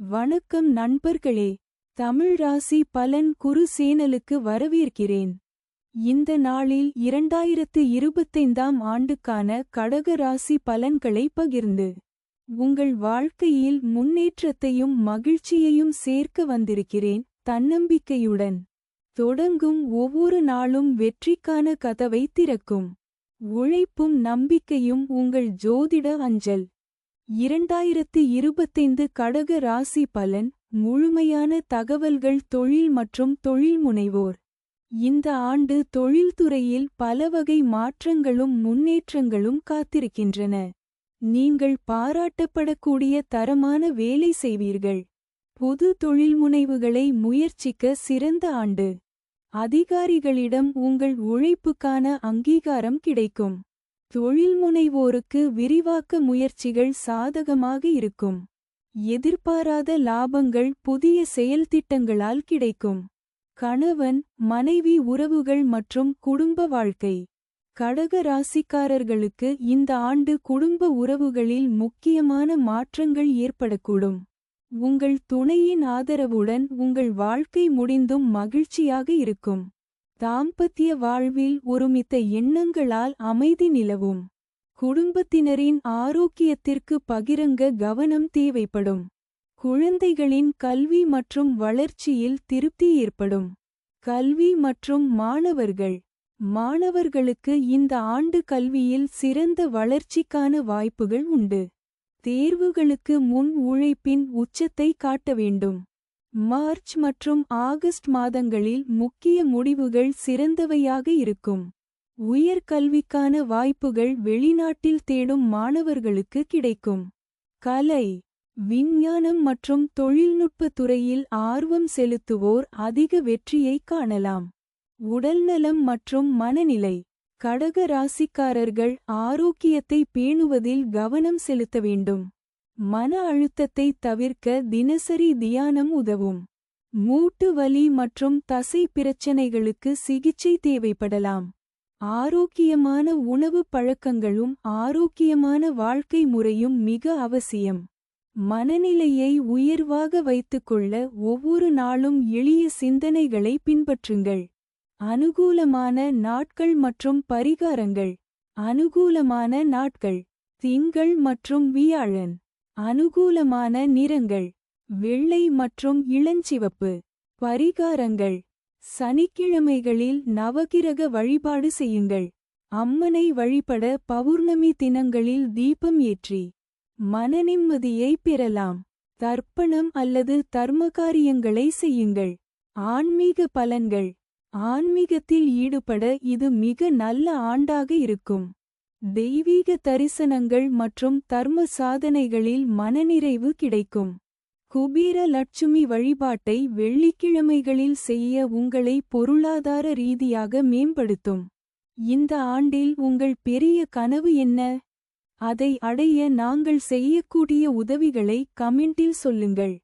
வணக்கம் நண்பர்களே தமிழ் ராசி பலன் குரு சேனலுக்கு வரவேற்கிறேன். இந்த நாளில் இரண்டாயிரத்து இருபத்தைந்தாம் ஆண்டுக்கான கடக ராசி பலன்களை பகிர்ந்து உங்கள் வாழ்க்கையில் முன்னேற்றத்தையும் மகிழ்ச்சியையும் சேர்க்க வந்திருக்கிறேன் தன்னம்பிக்கையுடன். தொடங்கும் ஒவ்வொரு நாளும் வெற்றிக்கான கதவை திறக்கும். உழைப்பும் நம்பிக்கையும் உங்கள் ஜோதிட அஞ்சல். இரண்டாயிரத்து இருபத்தைந்து கடக ராசி பலன் முழுமையான தகவல்கள் தொழில் மற்றும் தொழில் முனைவோர். இந்த ஆண்டு தொழில்துறையில் பலவகை மாற்றங்களும் முன்னேற்றங்களும் காத்திருக்கின்றன. நீங்கள் பாராட்டப்படக்கூடிய தரமான வேலை செய்வீர்கள். பொது தொழில்முனைவுகளை முயற்சிக்க சிறந்த ஆண்டு. அதிகாரிகளிடம் உங்கள் உழைப்புக்கான அங்கீகாரம் கிடைக்கும். தொழில்முனைவோருக்கு விரிவாக்க முயற்சிகள் சாதகமாக இருக்கும். எதிர்பாராத லாபங்கள் புதிய செயல்திட்டங்களால் கிடைக்கும். கணவன் மனைவி உறவுகள் மற்றும் குடும்ப வாழ்க்கை. கடக ராசிக்காரர்களுக்கு இந்த ஆண்டு குடும்ப உறவுகளில் முக்கியமான மாற்றங்கள் ஏற்படக்கூடும். உங்கள் துணையின் ஆதரவுடன் உங்கள் வாழ்க்கை முடிந்தும் மகிழ்ச்சியாக இருக்கும். தாம்பத்திய வாழ்வில் ஒருமித்த எண்ணங்களால் அமைதி நிலவும். குடும்பத்தினரின் ஆரோக்கியத்திற்கு பகிரங்க கவனம் தேவைப்படும். குழந்தைகளின் கல்வி மற்றும் வளர்ச்சியில் திருப்தி ஏற்படும். கல்வி மற்றும் மாணவர்கள். மாணவர்களுக்கு இந்த ஆண்டு கல்வியில் சிறந்த வளர்ச்சிக்கான வாய்ப்புகள் உண்டு. தேர்வுகளுக்கு முன் உழைப்பின் உச்சத்தை காட்ட வேண்டும். மார்ச் மற்றும் ஆகஸ்ட் மாதங்களில் முக்கிய முடிவுகள் சிறந்தவையாக இருக்கும். உயர்கல்விக்கான வாய்ப்புகள் வெளிநாட்டில் தேடும் மாணவர்களுக்கு கிடைக்கும். கலை விஞ்ஞானம் மற்றும் தொழில்நுட்பத் துறையில் ஆர்வம் செலுத்துவோர் அதிக வெற்றியைக் காணலாம். உடல்நலம் மற்றும் மனநிலை கடக ராசிக்காரர்கள் ஆரோக்கியத்தை பேணுவதில் கவனம் செலுத்த வேண்டும். மன அழுத்தத்தை தவிர்க்க தினசரி தியானம் உதவும். மூட்டு வலி மற்றும் தசை பிரச்சனைகளுக்கு சிகிச்சை தேவைப்படலாம். ஆரோக்கியமான உணவு பழக்கங்களும் ஆரோக்கியமான வாழ்க்கை முறையும் மிக அவசியம். மனநிலையை உயர்வாக வைத்துக்கொள்ள ஒவ்வொரு நாளும் எளிய சிந்தனைகளை பின்பற்றுங்கள். அனுகூலமான நாட்கள் மற்றும் பரிகாரங்கள். அனுகூலமான நாட்கள். திங்கள் மற்றும் வியாழன். அனுகூலமான நிறங்கள் வெள்ளை மற்றும் இளஞ்சிவப்பு பரிகாரங்கள். சனிக்கிழமைகளில் நவகிரக வழிபாடு செய்யுங்கள். அம்மனை வழிபட பௌர்ணமி தினங்களில் தீபம் ஏற்றி மனநிம்மதியை பெறலாம். தர்ப்பணம் அல்லது தர்மகாரியங்களை செய்யுங்கள். ஆன்மீக பலன்கள். ஆன்மீகத்தில் ஈடுபட இது மிக நல்ல ஆண்டாக இருக்கும். தெய்வீக தரிசனங்கள் மற்றும் தர்ம சாதனைகளில் மனநிறைவு கிடைக்கும். குபீர லட்சுமி வழிபாட்டை வெள்ளிக்கிழமைகளில் செய்ய உங்களை பொருளாதார ரீதியாக மேம்படுத்தும். இந்த ஆண்டில் உங்கள் பெரிய கனவு என்ன? அதை அடைய நாங்கள் செய்யக்கூடிய உதவிகளை கமெண்டில் சொல்லுங்கள்.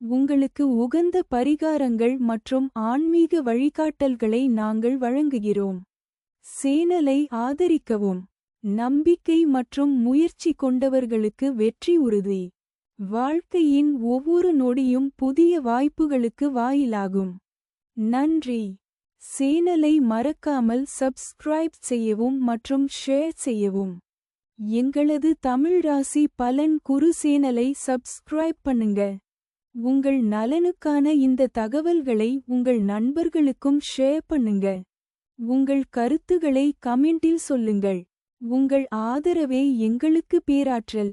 உங்களுக்கு உகந்த பரிகாரங்கள் மற்றும் ஆன்மீக வழிகாட்டல்களை நாங்கள் வழங்குகிறோம். சேனலை ஆதரிக்கவும். நம்பிக்கை மற்றும் முயற்சி கொண்டவர்களுக்கு வெற்றி உறுதி. வாழ்க்கையின் ஒவ்வொரு நொடியும் புதிய வாய்ப்புகளுக்கு வாயிலாகும். நன்றி. சேனலை மறக்காமல் சப்ஸ்கிரைப் செய்யவும் மற்றும் ஷேர் செய்யவும். எங்களது தமிழ் ராசி பலன் குரு சேனலை சப்ஸ்கிரைப் பண்ணுங்க. உங்கள் நலனுக்கான இந்த தகவல்களை உங்கள் நண்பர்களுக்கும் ஷேர் பண்ணுங்க. உங்கள் கருத்துகளை கமெண்டில் சொல்லுங்கள். உங்கள் ஆதரவே எங்களுக்கு பேராற்றல்.